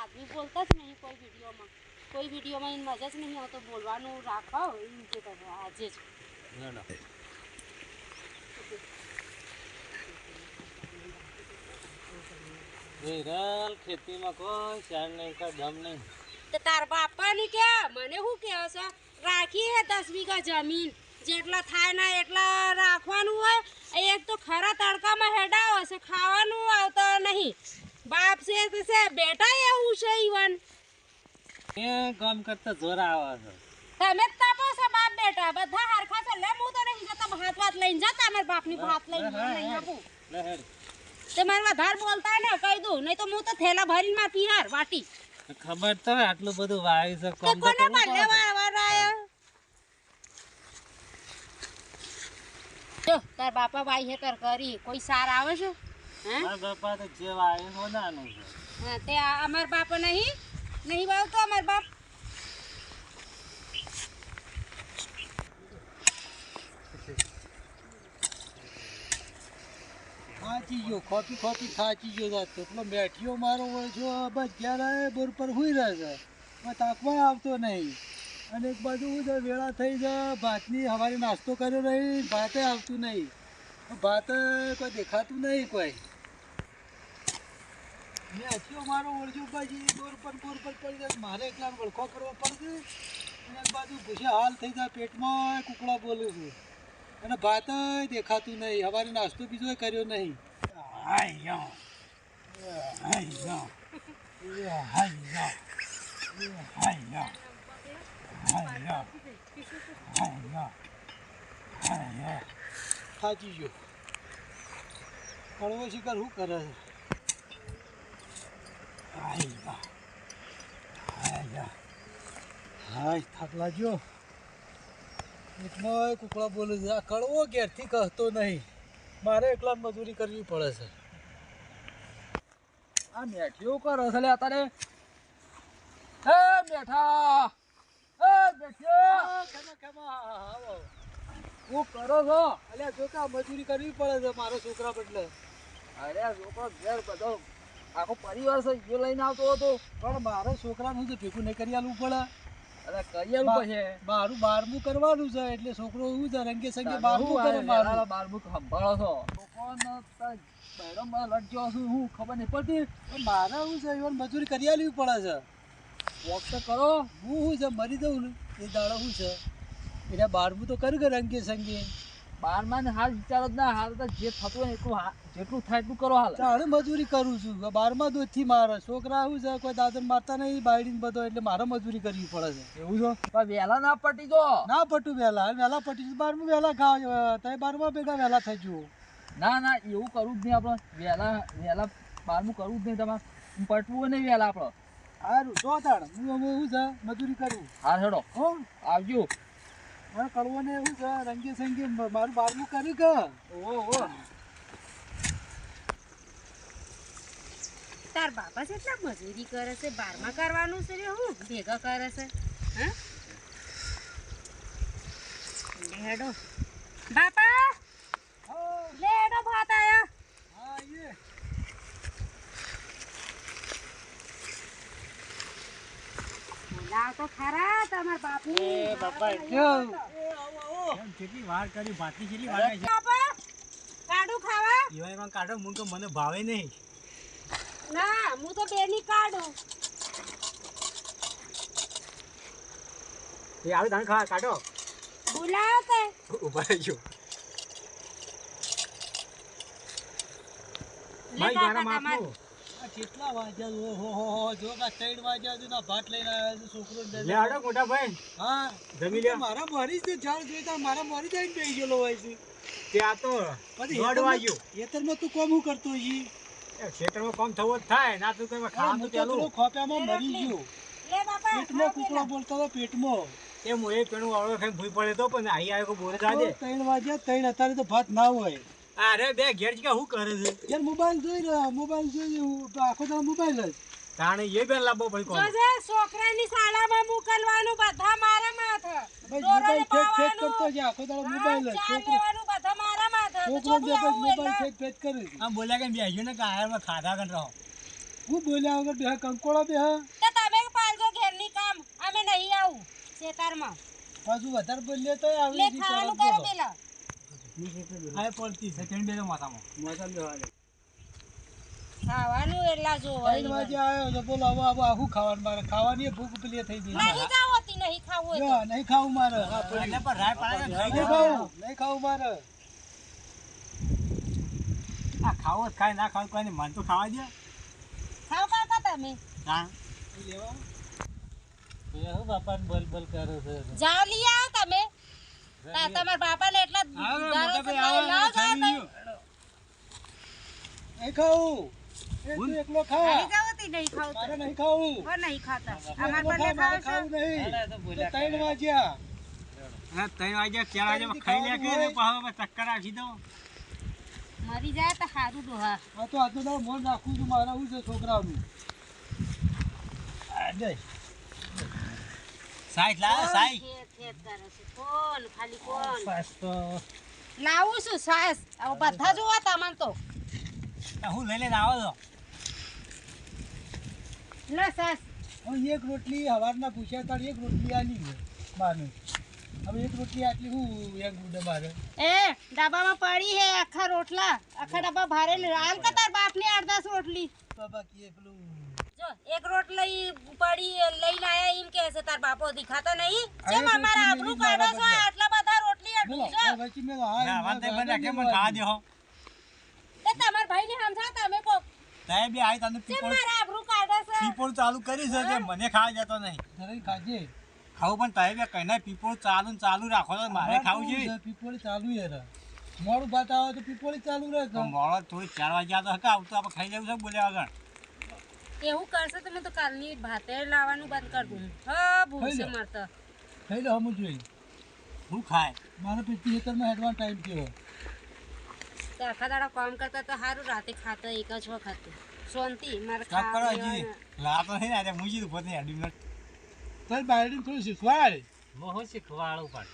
આદમી બોલતા જ નહીં કોઈ વિડીયોમાં. કોઈ વિડીયોમાં એને મજા જ નહીં આવતો બોલવાનું રાખવા હોય એમ કે આજે જ. વિરલ ખેતીમાં કોઈ શાન નહીં કોઈ દમ નહીં. તો તાર બાપાની કે મને શું કહે છે? રાખી હે દસ વીઘા જમીન. જેટલા થાય ને એટલા રાખવાનું હોય. એક તો ખરા તડકામાં હેડાવો છે ખાવાનું આવતા નહીં. બાપ છે તો છે બેટા એવું છે ઈવન. એ કામ કરતા જોર આવે છે. તમે તાપો છો બાપ બેટા. બધા હરખા છે. લે હું તો નહીં જતા હાથ વાત લઈને જતા મારા બાપની વાત લઈને હું નહીં. આપું. તે મારે વધારે બોલતા ને કહી દઉં. નહીં તો હું તો થેલા ભરીને મારતી હાર વાટી. ખબર તો આટલું બધું વાવ્યું છે કોમ તો કોને બદલે પડે. જો તાર બાપા ભાઈ હેતર કરી. કોઈ સાર આવે છે? બાપા તો જે વાવ્યું હોનાનું છે. હા, તે અમાર બાપા નહીં? નહીં વાવતો અમાર બાપ? ખાચી ગયો ખોપી ખોપી ખાચી ગયો જાત એટલો મેઠિયો મારો હોય છો બસ ઘેર આવે બોર પર હુઈ રહે છે. પણ તાકવા આવતો નહીં. અને એક બાજુ શું વેળા થઈ જાય ભાતની હવારે નાસ્તો કર્યો નહીં ભાતે આવતું નહીં. ભાત કોઈ દેખાતું નહીં કોઈ. મેઠિયો મારો બાજી બોર પર બોર પર પડી જાય, મારે એકલા વળખો કરવો પડશે. એક બાજુ ભૂસે હાલ થઈ જાય પેટમાં? કુકડા બોલે છે. અને ભાત દેખાતું નહીં, હવારે નાસ્તો બીજો કર્યો નહીં. થાચી ગયો. કડવો શિકાર શું કરે છે? હાય થાક લાગ્યો? એટલો કુકડા બોલે છે આ કડવો ઘેરથી કહતો નહીં. મારે એકલા મજૂરી કરવી પડે છે. આ મેઠીઓ કરો છે લે હે એ બેઠા એ આવો. હું કરો છો? અલ્યા જો કે મજૂરી કરવી પડે છે મારા છોકરા બદલે. અરે છોકરો ઘેર બધો આખો પરિવાર છે એ લઈને આવતો હતો. પણ મારા છોકરાનું તો ભેગું નહીં કરી આલવું પડે અરે કરિયર પછી. મારું બારમું કરવાનું છે એટલે છોકરો એવું છે રંગે સંગે બારમું બારમું કરે મારું. બારમું સંભાળો છો. છોકરોને તો છું હું ખબર નહીં પડતી. પણ મારે શું છે મજૂરી કરી આલવી પડે છે. વોક તો કરો હું શું છે મરી દઉં ને. એ દાડો શું છે. એટલે બારમું તો કરી કે રંગે સંગે? બારમાં ને હાલ વિચારો જ ના હાલ તો જે થતું હોય એટલું જેટલું થાય એટલું કરો હાલ. ચાલે મજૂરી કરું છું. બારમા દોધથી મારે. છોકરા શું છે? કોઈ દાદર મારતા નહીં બાયડીને બધો એટલે મારે મજૂરી કરવી પડે છે. એવું છે? વહેલા ના પટી જો ના પટું વહેલા. વહેલા પટી બારમું વહેલા ખાવ. તમે બારમા ભેગા વહેલા થઈ જુઓ. ના ના એવું કરવું જ નહીં આપણે. વહેલા વહેલા બારમું કરવું જ નહીં. તમારે પટવું નહીં વહેલા આપણે. સારું જો તાણ. હું હવે છે? મજૂરી કરું. હા હેડો. હો. આવજો. ને એવું છે રંગે સંગે મારું બારમું કર્યું કે ઓ ઓ તાર બાપા છે એટલા મજૂરી કરે છે બારમાં કરવાનું છે રે હું ભેગા કરે છે. હા? હેડો બાપા હા. લે હેડો ભાત આયા. હા એ બોલાવ તો ખરા તમાર બાપુ એ બાપા કેવું કેટલી વાર કરી ભાતી કેટલી વાર બાપા કાઢું ખાવા. તો મને ભાવે નહીં. ના હું તો બેની કાઢું. એ આવે ધાન ખા કાઢો. બોલાવ તે. ઊભા રહેજો. કાકા તમાર આ કેટલા વાગ્યા છે? હો હો જો કે ત્રણ વાગ્યા છે ને ભાત લઈને આવ્યા છે છોકરો લે આડો મોટા ભાઈ. હા જમી લે મારા મરી જ જાણ જોઈતા મારા મરી જઈને બેસી ગયેલો હોય છે. તે તો પછી દોઢ વાગ્યું. ખેતરમાં તું કોમ શું કરતો ખેતરમાં કામ થવો જ થાય ના તો કઈ ખાવાનું ચાલુ ખોપ્યામાં મરી ગયો. પેટમાં કૂકડો બોલતો હતો પેટમાં. એ હું પેણું વાળો ખાઈ ભૂઈ પડે તો પણ અહીં આવ્યો બોરે જા ત્રણ વાગ્યા ત્રણ અત્યારે તો ભાત ના હોય. અરે બે ઘેર કે શું કરે છે? યાર મોબાઈલ જોઈ રહ્યો મોબાઈલ જોઈ હું તો આખો દાડો મોબાઈલ જ તાણે એ બેન લાબો ભાઈ કોણ? જોજે છોકરાની શાળામાં મોકલવાનું બધા મારા માથે. ભાઈ મોબાઈલ ફેક પાવાનું. કરતો જા આખો દાડો મોબાઈલ જ ચા છોકરો લેવાનું બધા મારા માથે. તો છોકરો જે મોબાઈલ. ફેક ફેક કરે છે. આમ બોલ્યા કે બેહ્યો ને કાયરમાં ખાધા કન રહો. હું બોલ્યા વગર બેહ કંકોળો બેહ. તો તમે પાલજો ઘેરની કામ અમે નહીં આવું શેતારમાં. પાછું વધારે બોલ્યો તો આવી લે ખાવાનું. કરો પેલા. આ પડતી સેકન્ડ બે માથામાં. મોસમ બેહાડે. ખાવાનું એટલા જો ત્રણ વાગે આવ્યો તો બોલો હવે હવે આખું ખાવાનું મારે? ખાવાની ભૂખ પેલી થઈ ગઈ. નહીં જાવ હતી નહીં ખાવું હોય નહીં ખાવું મારે. હા, પણ રાય પાડે ખાઈ નહીં ખાવું. નહીં ખાવું મારે. આ ખાવું ખાય ના ખાવું કોઈ મન તો ખાવા દે ખાવ કાકા તમે. હા. હું બાપાને બોલ બોલ કરો છો? જાવ લઈ આવો તમે. તમારા બાપાને એટલા આવો ને, દારો મોટા છે, ભાઈ, આવો ને, લાવો જાઓ ખાઈ તમે. નહીં ખાવું. એ એકલો ખા. નહીં જાવ નહીં ખાવું મારે તો. નહીં ખાવું. હો, નહીં ખાતા. અમાર ખા, બંને ખાવ ખાવું નહીં. તો તો ત્રણ વાગ્યા. હા ત્રણ વાગ્યા ચાર વાગ્યા ખાઈ લે કે ને ચક્કર આપી દો મરી જાય તો સારું ડોહા. આ તો આજનો દાડો મોન રાખું છું મારા હું છે છોકરાઓનું આ દે. સાઈઠ લાવ સાઈઠ. ખેત ખેત કરે છે? કોણ? ખાલી કોણ? બસ તો. લાવું છું સાસ. બધા જોવા તમને તો. હું લઈ લઈને આવો છો લે સાસ. હવે એક રોટલી હવારના પૂછ્યા તાર એક રોટલી આલી છે માને હવે એક રોટલી આટલી હું એક ગુડે મારે. એ ડબ્બામાં પડી હે આખા રોટલા. આખા ડબ્બા ભારે ને આલ કે તાર બાપની અડધાસ રોટલી. બાબા કે પેલું જો એક રોટલી ઉપાડી લઈને આયા એમ કે છે તાર બાપો દેખાતો નહીં. જે મારા આબરૂ કાઢો છો આટલા બધા રોટલી અડું છો આ વચ્ચે મેલો હા ના વાતે ના મને રાખે મને ખાવા તે તમાર ભાઈને સમજાવ તમે કો તારે બી આઈ તને જેમ પીપોળ મારા આબરૂ કાઢો છે. પીપોળ ચાલુ કરી છે તે મને ખા જતો નહીં? ધરાઈ ખાજે. ખાવું પણ તારે બે કઈ ના પીપોળ ચાલુ ચાલુ રાખો તો મારે ખાવું જોઈએ. છે, પીપોળી ચાલુ યાર. રે. મોડું ભાત આવે તો પીપોળી ચાલુ રહે તો મોડો થોડી ચાર વાગ્યા તો હકા આવતો આપણે ખાઈ જવું છે બોલ્યા વગર. એવું કરશે તમે તો કાલની ભાતે લાવવાનું બંધ કરી દઉં. હા ભૂસે મારતા ખાઈ લો હમું જોઈ હું ખાય. મારે પેટી હેતરમાં હેડવાનો ટાઈમ થયો. આખા દાડા કામ કરતા તો સારું રાતે ખાતા એક જ વખત. શાંતિ મારે ખાવા. લાતો હે ને આજે મુજી ઊભો થઈ અઢી મિનિટ તારી બાયડી થોડું શીખવાડ. મોહો શીખવાડું પણ?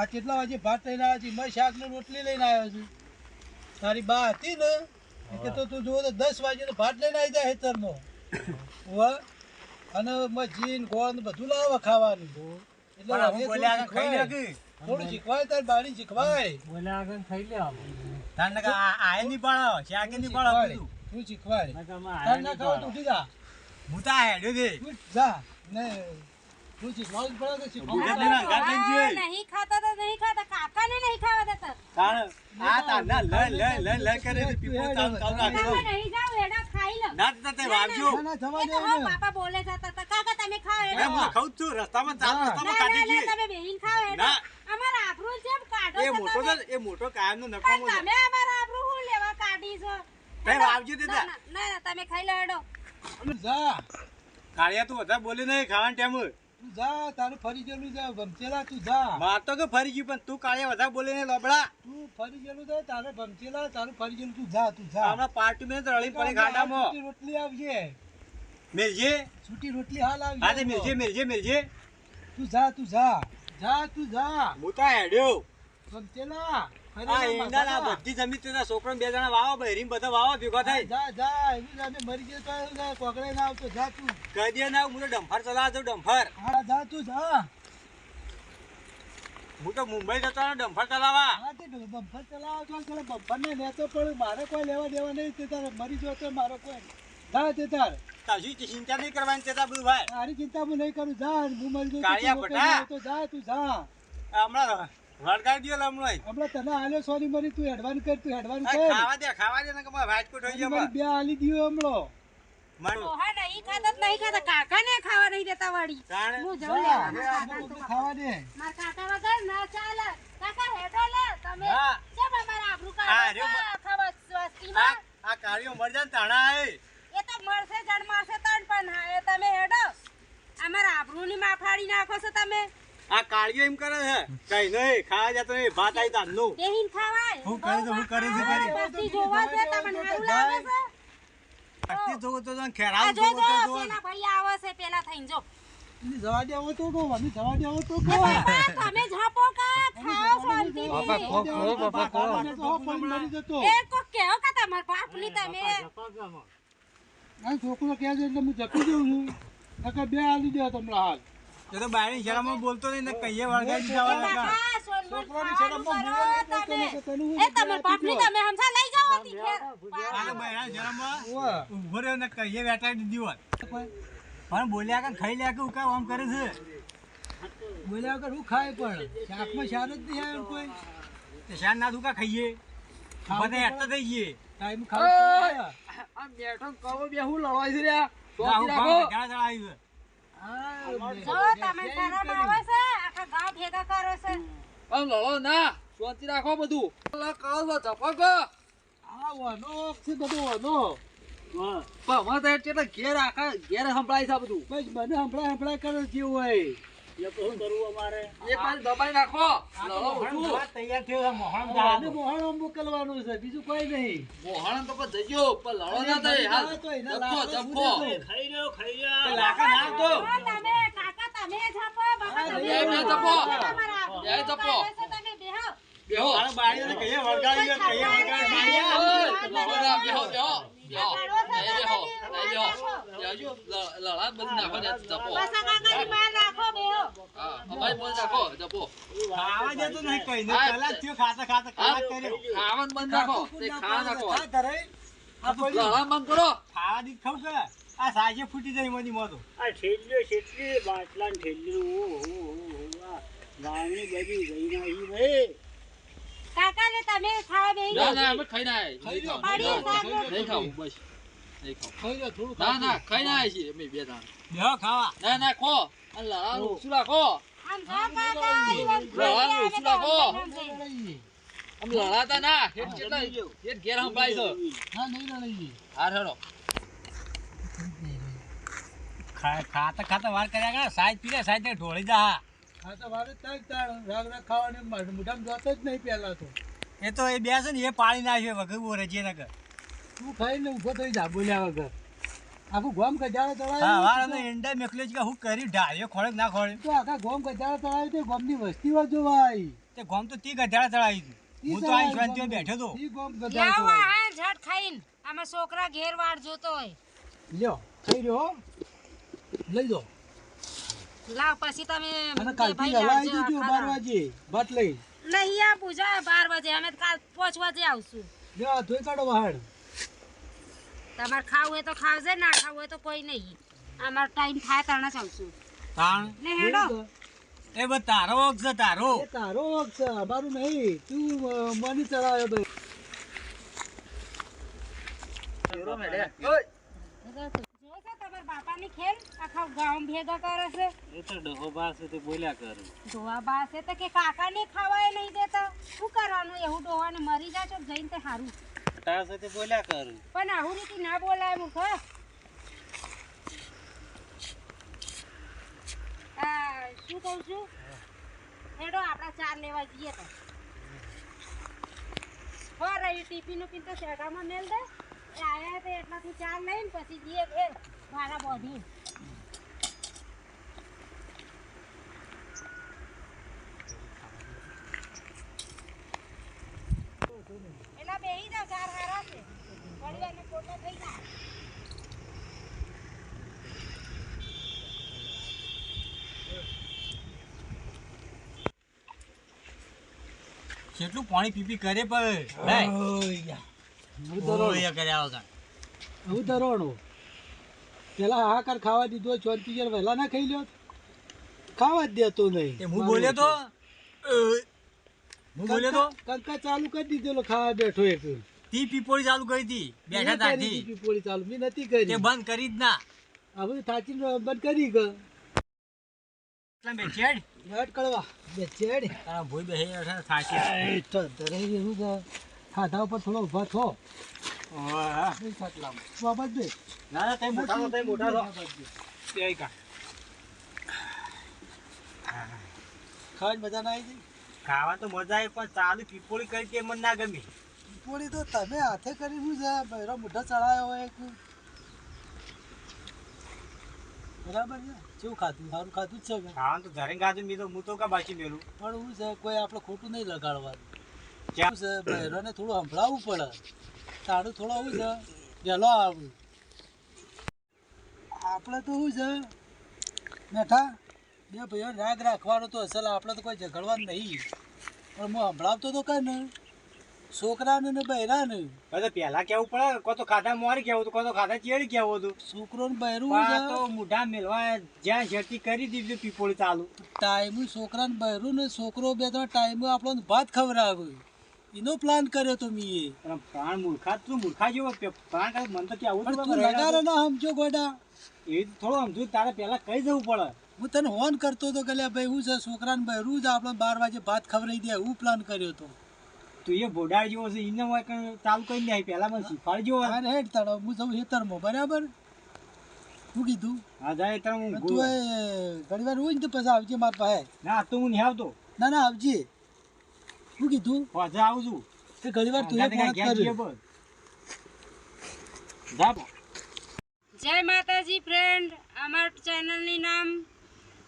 આ કેટલા વાગે ભાત લઈને આવ્યો છે? મેં શાક ને રોટલી લઈને આવ્યો છું. તારી બા હતી ને? કે તો તું જુઓ તો દસ વાગે તો ભાત લઈને આવી જાય હેતરનો? અને મજીન ગોળ બધું લાવે ખાવાનું. એટલે થોડું આગળ ખાઈ લે શીખવાડ. કે થોડું શીખવાય તાર બારી શીખવાય. બોલે આગળ થઈ લે તાર નકા આયની પાડો શાકે ની. બધું. તું શીખવાય. નકા તાર ના ખાવ તું ઉઠી જા. હું તો હેડ્યો દે જા. ને નહીં ખાતા તો નહીં નહીં ખાવા દેતા. આ ના કરે છે તમે નહીં જાઓ હેડા ખાઈ લો. ના તો તે ના ના. જવા દે તો હા એને. પાપા બોલે જતા હતા કાકા તમે ખાઓ મેં હેડા હું ખાઉં છું રસ્તામાં ચાલુ રસ્તામાં ના ના કાઢી ના તમે બેહીન ખાઓ ના. અમારા આબરૂ જેમ કાઢો એ મોટો એ મોટો કાયમ નો નફો નકામો તમે અમારા આબરૂ હું લેવા કાઢી છો દીધા. ના, તમે ખાઈ લો હેડો જા. કાળિયા તું બધા બોલે નહીં ખાવાનું ટાઈમ તું જા તારું ફરી ગયેલું છે ભમચેલા તું જા. માર તો કે ફરી ગયું પણ તું કાળિયા વધારે બોલે નહીં લોબડા. તું ફરી ગયેલું છે તારે ભમચેલા તારું ફરી ગયેલું તું જા તું જા. હમણાં પાર્ટી મેં રળી પડી રોટલી આવજે. મેલજે. છૂટી રોટલી હાલ હા તે આવશે મેલજે મેલજે મેલજે. તું જા તું જા. જા તું જા. હું હેડ્યો. ભમચેલા. આ ઈંડા ના બધી જમીન તેના છોકરો બે જણા વાવો બહેરીને બધા વાવો ભેગો થાય. જા જા એવું જ મરી ગયા તો કોકડે ના આવતો જા તું. કહી દે ના હું તો ડંફર ચલાવ છું ડંફર. હા જા તું જા. હું તો મુંબઈ જતો ડંફર ચલાવવા. હા તે બમ્પર ચલાવો છો ચાલો બમ્પરને લેતો પણ મારે કોઈ લેવા દેવા નહીં તે તારે મરી જો તો મારો કોઈ. જા તે તાર. તાજી ચિંતા નહીં કરવાની તે તાર બધું ભાઈ તારી ચિંતા હું નહીં કરું જા હું મરી જઉં કાળિયા તું તો જા તું જા. હમણાં વળગાડી દો હમણાં આપણે તને આલે સોરી મરી તું હેડવાન કર તું હેડવાન કર. ખાવા દે ખાવા દે ને કે મારે વાટકો થઈ જાય મારી બે. આલી દીયો હમણો. મારું હા નહીં ખાતા નહીં ખાતા કાકાને ખાવા નહીં દેતા વાડી હું જા, જઉં ખાવા દે. માર કાકા વગર ના ચાલે. કાકા હેડો લે તમે હા. મારા આબરૂ હા, કાઢો રે, છો મ- આખા આ કાર્યો મર જાય તાણા આય એ તો મળશે જણ મળશે તણ પણ. હા એ તમે હેડો. અમારા આબરૂની માફાડી નાખો છો તમે. આ કાર્યો એમ કરે છે? કઈ નહીં ખાવા જતો નહીં ભાત આવી તારનું દેહીન ખાવાય. હું કરે તો હું કરે છે, કરી. બસ્તી જોવા છે તમને હારું લાગે છે? આટલી જોવો તો જાણે ખેરાવ જો જોવો જો તો જોવો. પેલા ભાઈ આવે છે પેલા થઈને જો. ની જવા દેવો તો કહો અમે જવા દેવો તો કો તમે ઝાપો કા? ખાઓ શાંતિથી. બાપા, કો કો બાપા, પણ મરી જતો. એ કો કેવો કા તમાર બાપની તમે? આ છોકરો કહે છે એટલે હું જપી જઉં છું. નકર બે આલી દે તમને હાલ. એ તો બાયણી શરમમાં બોલતો નહીં ને કહીએ વળગાઈ કાં. કાકા, છોકરાની શરમમાં બોલે તમે. એ તમારા બાપની તમે હમસા લઈ જાવ હતી. આને બાયના શરમમાં. રહ્યો ને કહીએ વેટાડી દીધી હોત. પણ બોલ્યા કે ખાઈ લ્યા કે હું કાં આમ કરે છે? બોલ્યા કે હું ખાય પણ? શાકમાં શાર જ નહીં આવ્યો કોઈ? તે શાન ના દુકા ખાઈએ. બધે હેઠતા થઈ જઈએ ટાઈમ ખાવા પડે. આ બેઠો કહો બે હું લવાય છે. જો તમે શરમ આવે છે આખા ગાંવ ભેગા કરો છે. આમ લડો ના શાંતિ રાખો બધું. અલા, કહો ઝપક. આ વાનો છે બધું વાનો. પણ અમારે તો એટલે ઘેર આખા ઘેર સંભળાય છે આ બધું. બસ મને સંભળાય સંભળાય કરે જેવું હોય. એક દબાઈ નાખો. તૈયાર થયો છે, મોહણ અને દાળ. મોહાણો મોકલવાનું છે બીજું કોઈ નહીં. મોહણ તો પણ જજો પણ લડો ના થાય હાલ. તો લાકા ના. તમે કાકા તમે ઝાપો બાપા તમે બેહો. બેહો. કહીએ વળગાડી કહીએ વળગાડી બાળીયા. ઓય, લડો ના, બેહો બેહો બેહો નહીં બેહો નહીં બેહો બેહજો. લ- લડા બંધ નાખો ને ધપો પાછા કાકાની બહાર રાખો બેહો હા અમારી બંધ રાખો ધપો ખાવા નહીં કોઈને. હા. કલાક થયો ખાતા ખાતા કલાક કર્યો. ખાવાનું બંધ રાખો તે ખાવા નાખો ખા ધરાય. આ બંધ કરો ખાવા દીધ ખાવ કે આ સાજે ફૂટી જાય મોની મોતો આ ઠેલ્યો છેટલી બાટલા ને ઠેલ્યું ઓહો, ઓહો, આ બધી ગઈ નાખી ભાઈ કાકાને તમે ખાવા બેહી ના ના અમે ખાઈ ના. નહીં ખાવું. બસ ના. ના ખાઈ ના છીએ અમે બે દાણા બેહો ખાવા. ના ના ખો. લડાતા ના. હેઠ કેટલા હેઠ ઘેર સંભળાય છે. હા નહીં લડાઈએ. હા હેડો. ખાતા ખાતા વાર કર્યા કરે સાહેબ પીને ને ઢોળી જા આ તો વારે તાજ તાળ. રાગ રાગ ખાવાની મોઢ- મોઢામાં જોતો જ નહીં પહેલા તો. એ તો એ બે છે ને એ પાણી નાખ્યો વગર બોરે છે નકર. તું ખાઈને ઊભો થઈ જા બોલ્યા વગર. આખું ગોમ ગજાળો હા ચડાવ્યું વાર અમે ઈંડા મેકલ્યો છે કે હું કરી? ઢાળ્યો ખોળે ના ખોળે? તો આખા ગોમ ગજાળો ચડાવ્યું તે ગોમની વસ્તીઓ જોવાય તે ગોમ તો તી ગઢાળા ચડાવી હતી. હું તો અહીં શાંતિમાં બેઠો તો. તી ગોમ ગજાળો લાવો. આ ઝટ ખાઈન. આમાં છોકરા ઘેર વાળ જોતો હોય. લ્યો ખાઈ રહ્યો લઈ જો લાવ પછી તમે અને કાલથી આવજો દેજો ખાવા. બાર વાગે. ભાત લઈ નહીં આ પૂજા બાર વાગે. અમે તો કાલ પાંચ વાગે આવશું. લ્યો આ ધોઈ કાઢો વાહણ તમારે ખાવું હોય તો ખાવજે ના ખાવું હોય તો કોઈ નહીં. અમારો ટાઈમ થાય તાણે જ આવશું તાણ? ને હેડો. એ બસ તારો વખ છે તારો. એ તારો વખ છે અમારું નહીં. તું મને ચડાવ્યો તમારા બાપાની ખેલ આખા ગામ ભેગા કરે છે એ તો ડહો તે બોલ્યા કરે. ધોવા બા છે તો કે કાકાને ખાવાય નહીં દેતા. શું કરવાનું? એવું ડોહાને મરી જાય તો જઈને તે સારું તાર સાથે બોલ્યા કરે. પણ આહુરી થી ના બોલાય મુખ આ, શું કહું છું? હેડો, આપણા ચાર લેવા જઈએ તો. હો રહી નું પીન તો શેટામાં મેલ દે. આયા તો એટલાથી ચાર લઈને પછી જઈએ ઘેર. મારા બોધી એલા બેહી જાવ ચાર હારા છે વળી એને ફોટો થઈ જાય કેટલું પાણી પીપી કરે પણ હું ધરોણો પેલા હાહાકાર ખાવા દીધો ચોથી યાર વહેલા ના ખાઈ લ્યો. ખાવા જ દેતો નહીં. હું બોલ્યો તો? હું બોલ્યો તો? કંકા- ચાલુ કરી દીધેલો ખાવા બેઠો એક. તી પીપોળી ચાલુ કરી હતી બેઠા મેં કરી ત્યાંથી દીધી પોળી ચાલુ. મેં નથી તે કરી બંધ કરી જ ના. હવે થાચી બંધ કરી ગયો. એટલે બે બેટ કળવા બે તારા ભોય બેહી બેઠા થાકી. તો ધરે એવું છે? ખાધા ઉપર થોડો ઊભા થો. ઓય. નહીં બાબત બે ના ના તઈ મોટા છો તઈ મોટા છો? તે કા. ખાવાની મજા ના આવી ખાવા તો મજા આવે પણ ચાલુ પીપોળી કરી તે મને ના ગમી. પીપોળી તો તમે હાથે કરી શું છે? મોઢા ચડાયો એક બરાબર છે? કેવું ખાધું સારું ખાધું જ છે કે? હા તો ઘરે ગાજુ મી તો હું તો કા બાકી મેલું? પણ શું છે કોઈ આપણે ખોટું નહીં લગાડવાનું. ક્યાં? છે બહેરોને થોડું સંભળાવવું પડે. તારું થોડું શું છે. વહેલો આવું. આપણે તો શું છે બેઠા બે ભાઈઓ રાગ રાખવાનો તો અસલ આપણે તો કોઈ ઝઘડવાનું નહીં. પણ હું સંભળાવતો તો કાંઈ ને છોકરાને ને બહેરા હવે તો પહેલા કેવું પડે? કો તો ખાધા મોરી કેવું હતું કો તો ખાધા ચેડી કેવું હતું? છોકરો ને બૈરું તો મુઢા મેલવા જ્યાં જતી કરી દીધી પીપોળી ચાલુ. ટાઈમ છોકરાને બૈરું ને છોકરો બે ત્રણ ટાઈમ આપણો ભાત ખવડાવે. એનો પ્લાન કર્યો તો મીએ. પણ પ્રાણ મૂર્ખા તું મૂર્ખા જેવો કે પ્રાણ મન તો કેવું પણ તું લગાડે ના સમજો ગોડા. એ થોડું સમજુ તારે પહેલા કહી જવું પડે? હું તને ફોન કરતો હતો કે ભાઈ હું છે છોકરાને બૈરું જ આપણે બાર વાગે ભાત ખવડાવી દે એવું પ્લાન કર્યો તો. તું એ ભોડાડ જેવો છે એને ચાલુ કરી લે પહેલા મને શીખવાડ જેવો અરે હેડ તને હું જઉં હેતરમાં બરાબર? શું કીધું? હા જાય ત્યારે હું તું ઘણી વાર હોય ને તો પછી આવજે મારા પાસે. ના તો હું નહીં આવતો. ના ના આવજે. શું કીધું? પાછા આવું છું. તે ઘણી વાર તું ફોન. જા જય માતાજી ફ્રેન્ડ અમાર ચેનલની નામ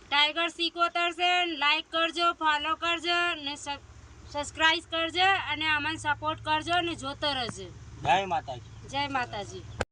ટાઈગર સિકોતર છે. લાઈક કરજો ફોલો કરજો ને સબસ્ક્રાઈબ કરજો અને અમને સપોર્ટ કરજો અને જોતો રહેજો. જય માતાજી. જય માતાજી.